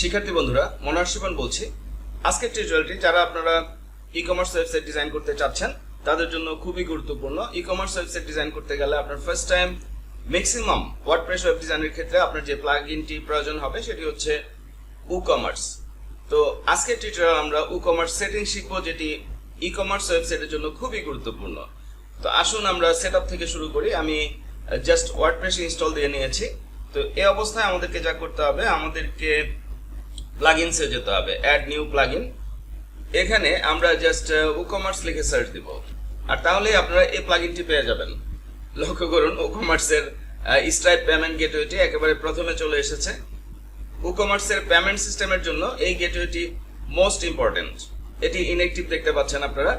শিক্ষার্থী বন্ধুরা মনোহর শিবন বলছি। আজকের টিউটোরিয়ালটি যারা আপনারা ই কমার্স ওয়েবসাইট ডিজাইন করতে চাচ্ছেন, তাদের জন্য খুবই গুরুত্বপূর্ণ। ই কমার্স ওয়েবসাইট ডিজাইন করতে গেলে আপনার first time maximum WordPress web ডিজাইনের ক্ষেত্রে আপনার যে প্লাগ ইনটি প্রয়োজন হবে, সেটি হচ্ছে উ কমার্স তো আজকের টিউটোরিয়াল আমরা উ কমার্স সেটিং শিখব, যেটি ই কমার্স ওয়েবসাইটের জন্য খুবই গুরুত্বপূর্ণ। তো আসুন আমরা সেট থেকে শুরু করি। আমি জাস্ট ওয়ার্ডপ্রেস ইনস্টল দিয়ে নিয়েছি। তো এই অবস্থায় আমাদেরকে যা করতে হবে, আমাদেরকে প্লাগইনসে যেতে হবে অ্যাড নিউ প্লাগইন এখানে আমরা জাস্ট কমার্স লিখে সার্চ দিব। আর তাহলেই আপনারা এই প্লাগইনটি পেয়ে যাবেন। লক্ষ্য করুন কমার্সের স্ট্রাইপ পেমেন্ট গেটওয়েটি একেবারে প্রথমে চলে এসেছে। কমার্সের পেমেন্ট সিস্টেমের জন্য এই গেটওয়েটি মোস্ট ইম্পর্টেন্ট এটি ইনএক্টিভ দেখতে পাচ্ছেন আপনারা।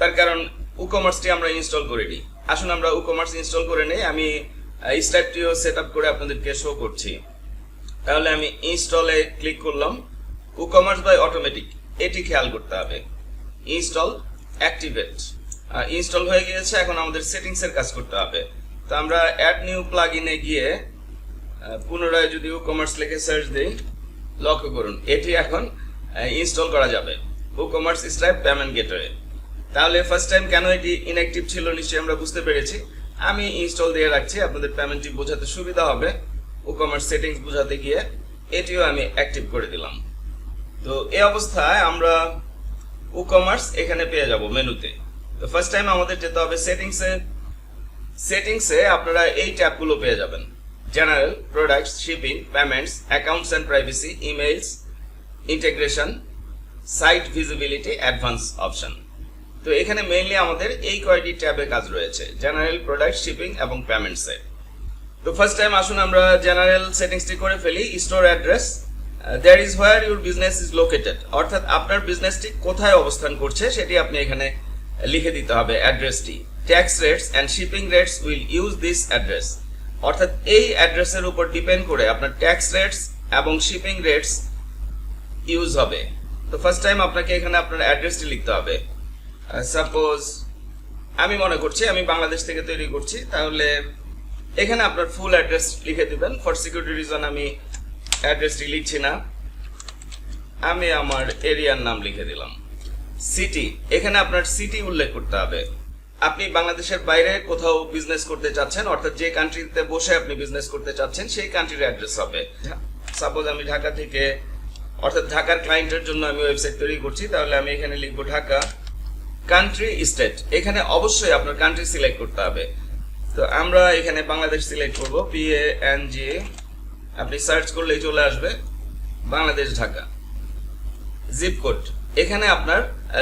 তার কারণ কমার্সটি আমরা ইনস্টল করিনি। আসুন আমরা কমার্স ইনস্টল করে নেই। আমি স্ট্রাইপটিও সেট আপ করে আপনাদেরকে শো করছি। তাহলে আমি ইনস্টলে ক্লিক করলাম। ও কমার্স বাই অটোমেটিক এটি খেয়াল করতে হবে। ইনস্টল অ্যাক্টিভেট ইনস্টল হয়ে গিয়েছে, এখন আমাদের সেটিংসের কাজ করতে হবে। তো আমরা অ্যাড নিউ প্লাগ ইনে গিয়ে পুনরায় যদি কমার্স লিখে সার্চ দিই লক্ষ্য করুন। এটি এখন ইনস্টল করা যাবে। কমার্স স্ট্রাইপ পেমেন্ট গেটওয়ে তাহলে ফার্স্ট টাইম কেন এটি ইনঅ্যাক্টিভ ছিল নিশ্চয়ই আমরা বুঝতে পেরেছি। আমি ইনস্টল দিয়ে রাখছি, আপনাদের পেমেন্টটি বোঝাতে সুবিধা হবে। কমার্স সেটিংস বোঝাতে গিয়ে এটিও আমি অ্যাক্টিভ করে দিলাম। তো এই অবস্থায় আমরা ও এখানে পেয়ে যাব মেনুতে। তো ফার্স্ট টাইম আমাদের যেতে হবে সেটিংসে সেটিংসে আপনারা এই ট্যাবগুলো পেয়ে যাবেন। General products shipping payments accounts and privacy emails integration site visibility advance option তো এখানে মেইনলি আমাদের এই কয়টি ট্যাবে কাজ রয়েছে। জেনারেল প্রোডাক্ট শিপিং এবং পেমেন্টসে তো ফার্স্ট টাইম আসুন আমরা জেনারেল সেটিংসটি করে ফেলি store address there is where your business is located অর্থাৎ আপনার বিজনেসটি কোথায় অবস্থান করছে সেটি আপনি এখানে লিখে দিতে হবে অ্যাড্রেসটি tax rates and shipping rates will use this address অর্থাৎ এই অ্যাড্রেসের উপর ডিপেন্ড করে আপনার ট্যাক্স রেটস এবং শিপিং রেটস ইউজ হবে। তো ফার্স্ট টাইম আপনাকে এখানে আপনার অ্যাড্রেসটি লিখতে হবে। সাপোজ আমি মনে করছি, আমি বাংলাদেশ থেকে তৈরি করছি, তাহলে এখানে আপনার ফুল অ্যাড্রেস লিখে দিবেন। ফর সিকিউরিটি রিজন আমি অ্যাড্রেসটি লিখছি না। আমি আমার এরিয়ার নাম লিখে দিলাম। সিটি এখানে আপনার সিটি উল্লেখ করতে হবে। আপনি বাংলাদেশের বাইরে কোথাও বিজনেস করতে চাচ্ছেন, অর্থাৎ যে কান্ট্রিতে বসে আপনি বিজনেস করতে চাচ্ছেন, সেই কান্ট্রির অ্যাড্রেস হবে। সাপোজ আমি ঢাকা থেকে, অর্থাৎ ঢাকার ক্লায়েন্টের জন্য আমি ওয়েবসাইট তৈরি করছি, তাহলে আমি এখানে লিখব ঢাকা কান্ট্রি স্টেট এখানে অবশ্যই আপনার কান্ট্রি সিলেক্ট করতে হবে। তো আমরা এখানে বাংলাদেশ সিলেক্ট করব এ আপনি সার্চ করলেই চলে আসবে, বাংলাদেশ, ঢাকা। জিপ কোড এখানে আপনার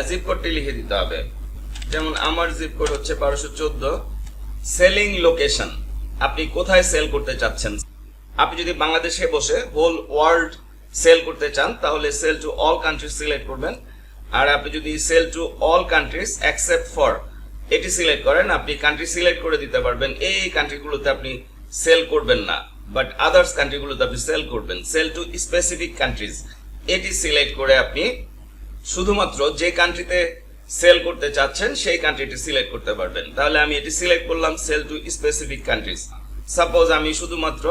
জিপ কোডটি লিখে দিতে হবে। যেমন আমার জিপ কোড হচ্ছে বারোশো চোদ্দ। সেলিং লোকেশন আপনি কোথায় সেল করতে চাচ্ছেন? আপনি যদি বাংলাদেশে বসে হোল ওয়ার্ল্ড সেল করতে চান, তাহলে sell to all countries select করবেন। আর আপনি যদি sell to all countries accept for এটি সিলেক্ট করেন, আপনি কান্ট্রি সিলেক্ট করে দিতে পারবেন। এই কান্ট্রিগুলোতে আপনি সেল করবেন না বাট আদার্স কান্ট্রিগুলোতে আপনি সেল করবেন। সেল টু স্পেসিফিক কান্ট্রিজ এটি সিলেক্ট করে আপনি শুধুমাত্র যে কান্ট্রিতে সেল করতে চাচ্ছেন, সেই কান্ট্রিটি সিলেক্ট করতে পারবেন। তাহলে আমি এটি সিলেক্ট করলাম sell to specific countries suppose আমি শুধুমাত্র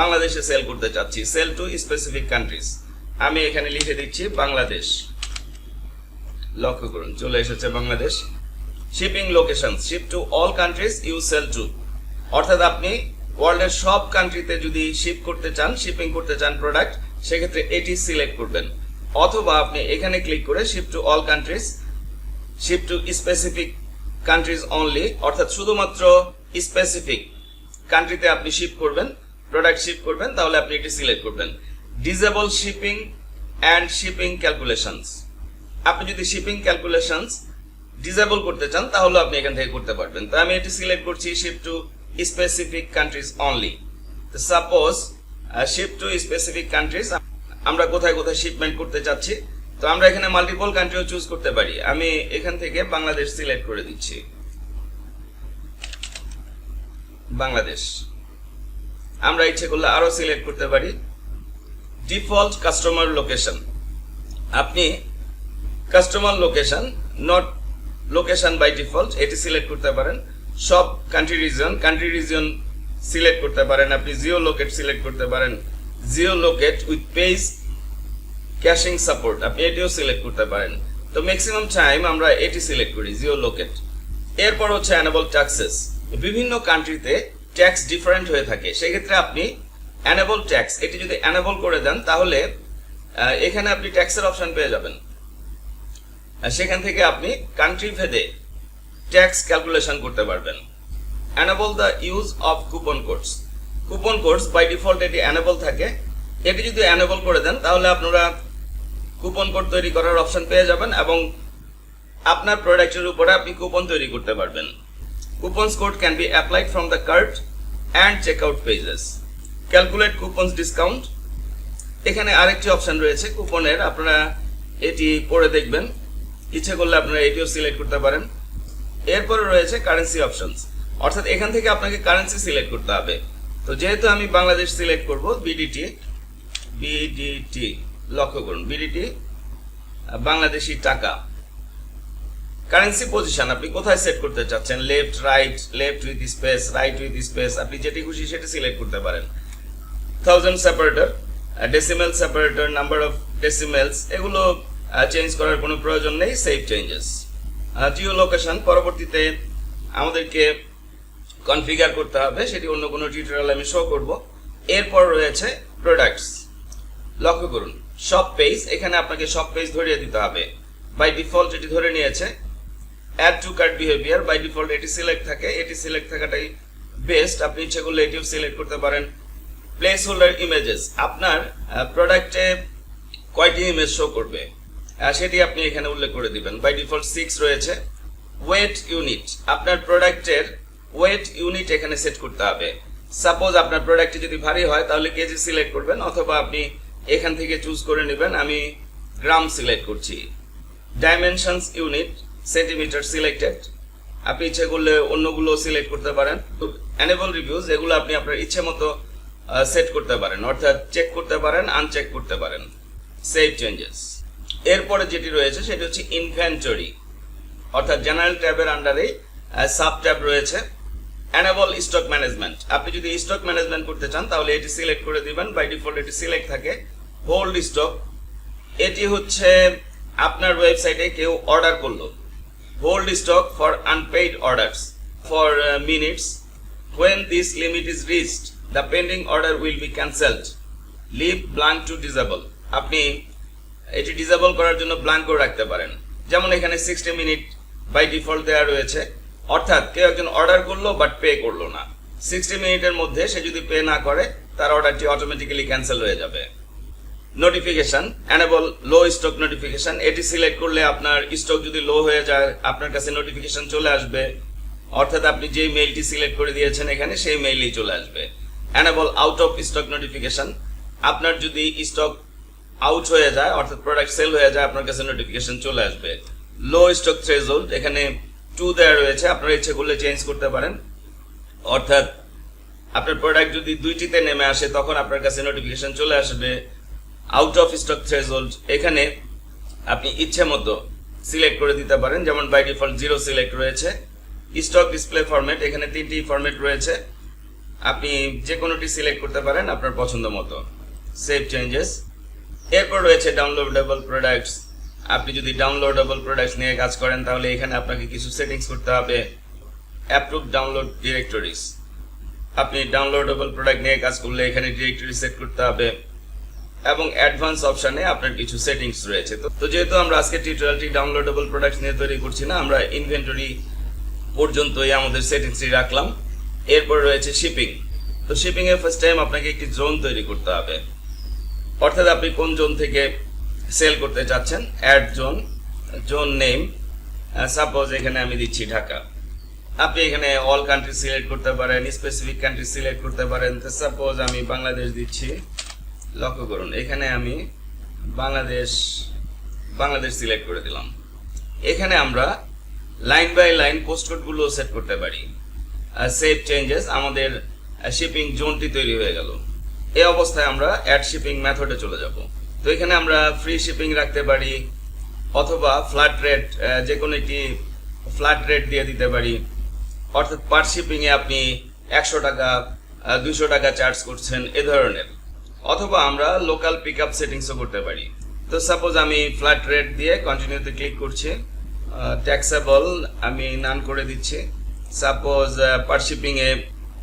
বাংলাদেশে সেল করতে চাচ্ছি সেল টু স্পেসিফিক কান্ট্রিজ আমি এখানে লিখে দিচ্ছি বাংলাদেশ। লক্ষ্য করুন, চলে এসেছে Bangladesh. Shipping location ship to all countries you sell to অর্থাৎ আপনি ওয়ার্ল্ডের সব কান্ট্রিতে যদি শিপ করতে চান শিপিং করতে চান প্রোডাক্ট সেক্ষেত্রে এটি সিলেক্ট করবেন। অথবা আপনি এখানে ক্লিক করে ship to all countries ship to specific countries only অর্থাৎ শুধুমাত্র স্পেসিফিক কান্ট্রিতে আপনি শিপ করবেন প্রোডাক্ট শিপ করবেন, তাহলে আপনি এটি সিলেক্ট করবেন। Disable shipping and shipping calculations আপনি যদি শিপিং ক্যালকুলেশনস ডিসেবল করতে চান, তাহলে আপনি এখান থেকে করতে পারবেন। তো আমি এটি সিলেক্ট করছি shift to specific countries only তো suppose shift to specific countries আমরা কোথায় কোথায় শিপমেন্ট করতে চাচ্ছি, তো আমরা এখানে মাল্টিপল কান্ট্রিও চুজ করতে পারি। আমি এখান থেকে বাংলাদেশ সিলেক্ট করে দিচ্ছি। বাংলাদেশ। আমরা ইচ্ছে করলে আরও সিলেক্ট করতে পারি। ডিফল্ট কাস্টমার লোকেশন আপনি customer location not location by default এটি সিলেক্ট করতে পারেন। সব country region country region select করতে পারেন। আপনি জিও লোকেট সিলেক্ট করতে পারেন। Geo locate with page caching support আপনি এটিও সিলেক্ট করতে পারেন। তো ম্যাক্সিমাম টাইম আমরা এটি সিলেক্ট করি জিও লোকেট এরপর হচ্ছে অ্যানেবল ট্যাক্সেস বিভিন্ন কান্ট্রিতে ট্যাক্স ডিফারেন্ট হয়ে থাকে। সেক্ষেত্রে আপনি অ্যানেবল ট্যাক্স এটি যদি অ্যানেবল করে দেন, তাহলে এখানে আপনি ট্যাক্সের অপশন পেয়ে যাবেন। সেখান থেকে আপনি কান্ট্রি ভেদে ট্যাক্স ক্যালকুলেশন করতে পারবেন। Enable the use of coupon codes coupon codes by default এটি অ্যানেবল থাকে। এটি যদি অ্যানেবল করে দেন, তাহলে আপনারা কুপন কোড তৈরি করার অপশন পেয়ে যাবেন এবং আপনার প্রোডাক্টের উপরে আপনি কুপন তৈরি করতে পারবেন। Coupons code can be applied from the cart and checkout pages calculate coupons discount এখানে আরেকটি অপশন রয়েছে কুপনের আপনারা এটি পড়ে দেখবেন। ইচ্ছে করলে আপনারা এটিও সিলেক্ট করতে পারেন। এরপরে রয়েছে কারেন্সি অপশনস অর্থাৎ এখান থেকে আপনাকে কারেন্সি সিলেক্ট করতে হবে। তো যেহেতু আমি বাংলাদেশ সিলেক্ট করব বিডিটি বিডিটি লক্ষ্য করুন বিডিটি বাংলাদেশি টাকা। কারেন্সি পজিশন আপনি কোথায় সেট করতে চাচ্ছেন? Left right left with space right with space আপনি যেটি খুশি সেটি সিলেক্ট করতে পারেন। Thousand separator decimal separator number of decimals এগুলো চেঞ্জ করার কোনো প্রয়োজন নেই সেভ চেঞ্জেস জিও লোকেশন পরবর্তীতে আমাদেরকে কনফিগার করতে হবে, সেটি অন্য কোনো টিউটোরিয়াল আমি শো করব। এরপর রয়েছে প্রোডাক্টস লক্ষ্য করুন সব পেজ এখানে আপনাকে সব পেজ ধরিয়ে দিতে হবে। বাই ডিফল্ট এটি ধরে নিয়েছে। Add to cart behaviour by default এটি সিলেক্ট থাকে। এটি সিলেক্ট থাকাটাই বেস্ট আপনি ইচ্ছে করলে এটিও সিলেক্ট করতে পারেন। প্লেস হোল্ডার ইমেজেস আপনার প্রোডাক্টে কয়টি ইমেজ শো করবে? সেটি আপনি এখানে উল্লেখ করে দিবেন। বাই ডিফল্ট সিক্স রয়েছে। ওয়েট ইউনিট আপনার প্রোডাক্টের ওয়েট ইউনিট এখানে সেট করতে হবে। সাপোজ আপনার প্রোডাক্টটি যদি ভারী হয়, তাহলে কেজি সিলেক্ট করবেন, অথবা আপনি এখান থেকে চুজ করে নেবেন, আমি গ্রাম সিলেক্ট করছি। ডাইমেনশনস ইউনিট সেন্টিমিটার সিলেক্টেড আপনি ইচ্ছে করলে অন্যগুলো সিলেক্ট করতে পারেন। অ্যানেবল রিভিউজ এগুলো আপনি আপনার ইচ্ছে মতো সেট করতে পারেন। অর্থাৎ চেক করতে পারেন আনচেক করতে পারেন। সেভ চেঞ্জেস এরপরে যেটি রয়েছে সেটি হচ্ছে ইনভেন্টরি অর্থাৎ জেনারেল ট্যাবের আন্ডারে সাব ট্যাব রয়েছে অ্যানেবল স্টক ম্যানেজমেন্ট আপনি যদি স্টক ম্যানেজমেন্ট করতে চান, তাহলে এটি সিলেক্ট করে দিবেন বাই ডিফল্ট এটি সিলেক্ট থাকে হোল্ড স্টক এটি হচ্ছে আপনার ওয়েবসাইটে কেউ অর্ডার করল। Hold stock for unpaid orders for minutes when this limit is reached the pending order will be cancelled leave blank to disable আপনি এটি ডিসেবল করার জন্য ব্ল্যাঙ্কও রাখতে পারেন। যেমন এখানে সিক্সটি মিনিট বাই ডিফল্ট দেওয়া রয়েছে। অর্থাৎ কেউ একজন অর্ডার করল বাট পে করল না। সিক্সটি মিনিটের মধ্যে সে যদি পে না করে, তার অর্ডারটি অটোমেটিক্যালি ক্যান্সেল হয়ে যাবে। Notification enable low stock notification এটি সিলেক্ট করলে আপনার স্টক যদি লো হয়ে যায়, আপনার কাছে নোটিফিকেশন চলে আসবে। অর্থাৎ আপনি যে মেইলটি সিলেক্ট করে দিয়েছেন এখানে, সেই মেইলই চলে আসবে। Enable out of stock notification আপনার যদি স্টক আউট হয়ে যায়, অর্থাৎ প্রোডাক্ট সেল হয়ে যায়, আপনার কাছে নোটিফিকেশন চলে আসবে। লো স্টক থ্রেজোল্ড এখানে টু দেওয়া রয়েছে, আপনারা ইচ্ছে করলে চেঞ্জ করতে পারেন। অর্থাৎ আপনার প্রোডাক্ট যদি দুইটিতে নেমে আসে, তখন আপনার কাছে নোটিফিকেশন চলে আসবে। আউট অফ স্টক থ্রেজোল্ড এখানে আপনি ইচ্ছে মতো সিলেক্ট করে দিতে পারেন, যেমন বাই ডিফল্ট জিরো সিলেক্ট রয়েছে। স্টক ডিসপ্লে ফরম্যাট এখানে তিনটি ফরম্যাট রয়েছে। আপনি যে কোনোটি সিলেক্ট করতে পারেন আপনার পছন্দ মতো। সেভ চেঞ্জেস এরপর রয়েছে ডাউনলোডেবল প্রোডাক্টস আপনি যদি ডাউনলোডেবল প্রোডাক্টস নিয়ে কাজ করেন, তাহলে এখানে আপনাকে কিছু সেটিংস করতে হবে। অ্যাপ্রুভ ডাউনলোড ডিরেক্টরিস আপনি ডাউনলোডেবল প্রোডাক্ট নিয়ে কাজ করলে এখানে ডিরেক্টরি সেট করতে হবে এবং অ্যাডভান্স অপশানে আপনার কিছু সেটিংস রয়েছে। তো- যেহেতু আমরা আজকে টিউটোরিয়ালটি ডাউনলোডেবল প্রোডাক্টস নিয়ে তৈরি করছি না, আমরা ইনভেন্টরি পর্যন্তই আমাদের সেটিংসটি রাখলাম। এরপর রয়েছে শিপিং তো শিপিং এর ফার্স্ট টাইম আপনাকে একটি জোন তৈরি করতে হবে। অর্থাৎ আপনি কোন জোন থেকে সেল করতে চাচ্ছেন? Add zone zone name. Suppose এখানে আমি দিচ্ছি ঢাকা। আপনি এখানে অল কান্ট্রি সিলেক্ট করতে পারেন স্পেসিফিক কান্ট্রি সিলেক্ট করতে পারেন। তো সাপোজ আমি বাংলাদেশ দিচ্ছি। লক্ষ্য করুন, এখানে আমি বাংলাদেশ বাংলাদেশ সিলেক্ট করে দিলাম। এখানে আমরা লাইন বাই লাইন পোস্টকোডগুলো সেট করতে পারি। সেভ চেঞ্জেস আমাদের শিপিং জোনটি তৈরি হয়ে গেল। এই অবস্থায় আমরা অ্যাড শিপিং মেথডে চলে যাব। তো এখানে আমরা ফ্রি শিপিং রাখতে পারি, অথবা ফ্ল্যাট রেট যে কোনো একটি ফ্ল্যাট রেট দিয়ে দিতে পারি। অর্থাৎ পার শিপিংয়ে আপনি একশো টাকা দুশো টাকা চার্জ করছেন এ ধরনের। অথবা আমরা লোকাল পিক আপ সেটিংসও করতে পারি। তো সাপোজ আমি ফ্ল্যাট রেট দিয়ে কন্টিনিউতে ক্লিক করছি ট্যাক্সেবল আমি নান করে দিচ্ছি। সাপোজ পার শিপিংয়ে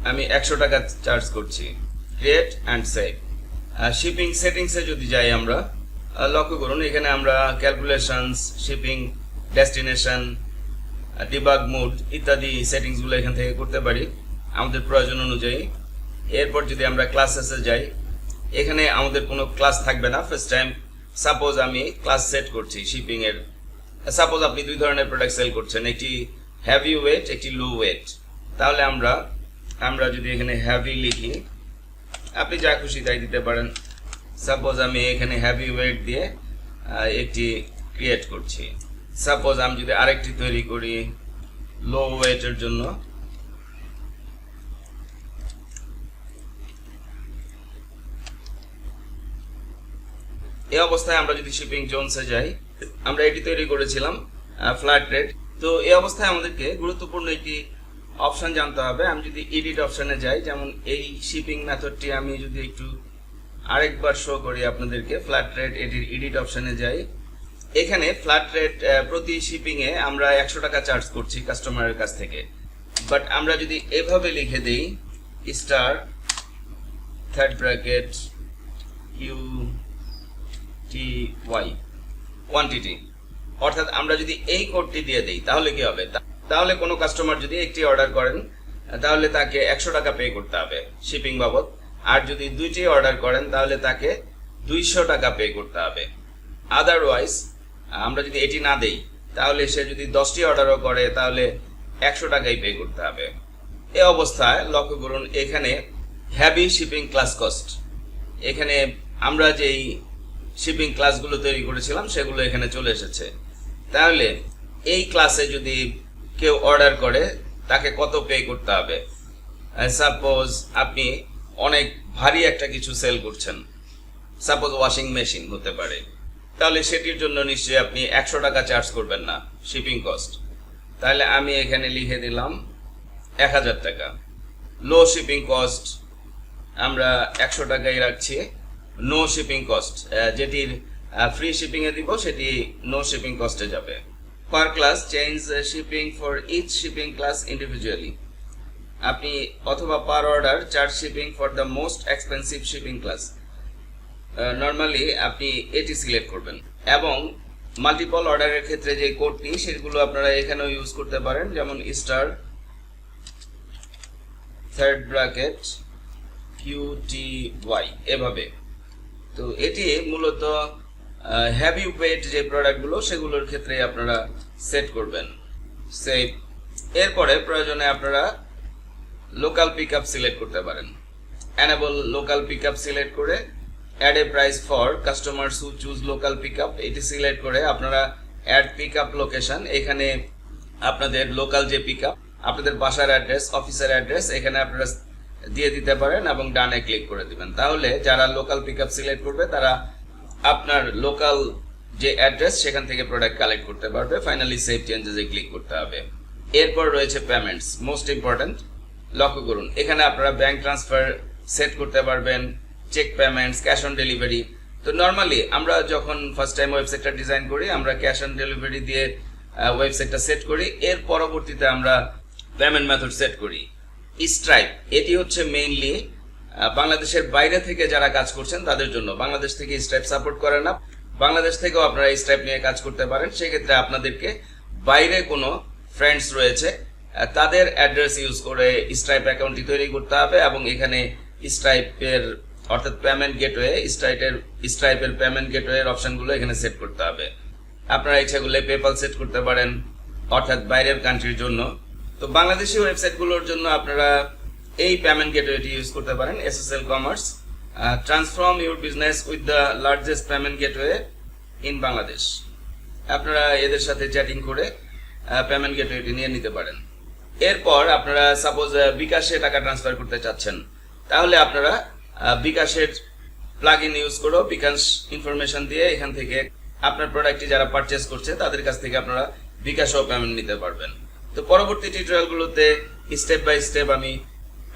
আমি একশো টাকা চার্জ করছি। ক্রিয়েট অ্যান্ড সেভ শিপিং সেটিংসে যদি যাই আমরা লক্ষ্য করুন, এখানে আমরা calculations shipping destination debug mode ইত্যাদি সেটিংসগুলো এখান থেকে করতে পারি আমাদের প্রয়োজন অনুযায়ী। এরপর যদি আমরা ক্লাসেসে যাই, এখানে আমাদের কোনো ক্লাস থাকবে না। ফার্স্ট টাইম সাপোজ আমি ক্লাস সেট করছি শিপিংয়ের সাপোজ আপনি দুই ধরনের প্রোডাক্ট সেল করছেন, একটি হ্যাভি ওয়েট একটি লো ওয়েট তাহলে আমরা আমরা যদি এখানে হ্যাভি লিখি আপনি যা খুশি তাই দিতে পারেন। সাপোজ আমি এখানে হ্যাভি ওয়েট দিয়ে একটি ক্রিয়েট করছি। সাপোজ আমি যদি আরেকটি তৈরি করি লো ওয়েটের জন্য। এই অবস্থায় আমরা যদি শিপিং জোনসে যাই, আমরা এটি তৈরি করেছিলাম ফ্ল্যাট রেট তো এই অবস্থায় আমাদেরকে গুরুত্বপূর্ণ একটি অপশন জানতে হবে। আমি যদি এডিট অপশনে যাই, যেমন এই শিপিং মেথডটি আমি যদি একটু আরেকবার শো করি আপনাদেরকে ফ্ল্যাট রেট এটির এডিট অপশনে যাই। এখানে ফ্ল্যাট রেট প্রতি শিপিংয়ে আমরা একশো টাকা চার্জ করছি কাস্টমারের কাছ থেকে। বাট আমরা যদি এভাবে লিখে দিই star third bracket U T Y quantity অর্থাৎ আমরা যদি এই কোডটি দিয়ে দিই, তাহলে কি হবে? তাহলে কোনো কাস্টমার যদি একটি অর্ডার করেন, তাহলে তাকে একশো টাকা পে করতে হবে শিপিং বাবদ। আর যদি দুইটি অর্ডার করেন, তাহলে তাকে দুইশো টাকা পে করতে হবে। আদারওয়াইজ আমরা যদি এটি না দেই, তাহলে সে যদি দশটি অর্ডারও করে, তাহলে একশো টাকাই পে করতে হবে। এ অবস্থায় লক্ষ্য করুন, এখানে হ্যাভি শিপিং ক্লাস কস্ট এখানে আমরা যেই শিপিং ক্লাসগুলো তৈরি করেছিলাম, সেগুলো এখানে চলে এসেছে। তাহলে এই ক্লাসে যদি কেউ অর্ডার করে, তাকে কত পে করতে হবে? সাপোজ আপনি অনেক ভারী একটা কিছু সেল করছেন। সাপোজ ওয়াশিং মেশিন হতে পারে। তাহলে সেটির জন্য নিশ্চয়ই আপনি একশো টাকা চার্জ করবেন না শিপিং কস্ট তাহলে আমি এখানে লিখে দিলাম এক হাজার টাকা। লো শিপিং কস্ট আমরা একশো টাকাই রাখছি। নো শিপিং কস্ট যেটির ফ্রি শিপিংয়ে দিব, সেটি নো শিপিং কস্টে যাবে। Per class change shipping for each shipping class individually আপনি অথবা per order charge shipping for the most expensive shipping class normally আপনি এটি সিলেক্ট করবেন। এবং মাল্টিপল অর্ডারের ক্ষেত্রে যে কোডটি সেগুলো আপনারা এখানেও ইউজ করতে পারেন। যেমন star third bracket Q T Y এভাবে। তো এটি মূলত হ্যাভি ওয়েট যে প্রোডাক্টগুলো সেগুলোর ক্ষেত্রে আপনারা সেট করবেন। সেভ এরপরে প্রয়োজনে আপনারা লোকাল পিক আপ সিলেক্ট করতে পারেন। Enable local pick up select করে add a price for customer who choose local pick up এটি সিলেক্ট করে আপনারা অ্যাড পিক আপ লোকেশন এখানে আপনাদের লোকাল যে পিক আপ আপনাদের বাসার অ্যাড্রেস অফিসের অ্যাড্রেস এখানে আপনারা দিয়ে দিতে পারেন এবং ডানে ক্লিক করে দিবেন। তাহলে যারা লোকাল পিক আপ সিলেক্ট করবে, তারা আপনার লোকাল যে অ্যাড্রেস সেখান থেকে প্রোডাক্ট কালেক্ট করতে পারবে। ফাইনালি সেভ চেঞ্জেসে ক্লিক করতে হবে। এরপর রয়েছে পেমেন্টস মোস্ট ইম্পর্ট্যান্ট লক্ষ্য করুন, এখানে আপনারা ব্যাংক ট্রান্সফার সেট করতে পারবেন check payments cash on delivery তো নর্মালি আমরা যখন ফার্স্ট টাইম ওয়েবসাইটটা ডিজাইন করি, আমরা ক্যাশ অন ডেলিভারি দিয়ে ওয়েবসাইটটা সেট করি। এর পরবর্তীতে আমরা পেমেন্ট মেথড সেট করি। স্ট্রাইপ এটি হচ্ছে মেইনলি বাংলাদেশের বাইরে থেকে যারা কাজ করছেন, তাদের জন্য। বাংলাদেশ থেকে স্ট্রাইপ সাপোর্ট করে না। বাংলাদেশ থেকেও আপনারা স্ট্রাইপ নিয়ে কাজ করতে পারেন। সেক্ষেত্রে আপনাদেরকে বাইরে কোনো ফ্রেন্ডস রয়েছে। তাদের অ্যাড্রেস ইউজ করে স্ট্রাইপ অ্যাকাউন্টটি তৈরি করতে হবে এবং এখানে স্ট্রাইপের অর্থাৎ পেমেন্ট গেটওয়ে স্ট্রাইপের স্ট্রাইপের পেমেন্ট গেটওয়ের অপশনগুলো এখানে সেট করতে হবে। আপনারা ইচ্ছা করলে পেপাল সেট করতে পারেন, অর্থাৎ বাইরের কান্ট্রির জন্য। তো বাংলাদেশি ওয়েবসাইটগুলোর জন্য আপনারা এই পেমেন্ট গেটওয়েটি ইউজ করতে পারেন SSL commerce transform your business with the largest payment gateway in Bangladesh আপনারা এদের সাথে চ্যাটিং করে পেমেন্ট গেটওয়েটি নিয়ে নিতে পারেন। এরপর আপনারা সাপোজ বিকাশে টাকা ট্রান্সফার করতে চাচ্ছেন, তাহলে আপনারা বিকাশের প্লাগ ইন ইউজ করো, বিকাশ ইনফরমেশন দিয়ে এখান থেকে আপনার প্রোডাক্টটি যারা পারচেস করছে, তাদের কাছ থেকে আপনারা বিকাশও পেমেন্ট নিতে পারবেন। তো পরবর্তী টিউটোরিয়ালগুলোতে স্টেপ বাই স্টেপ আমি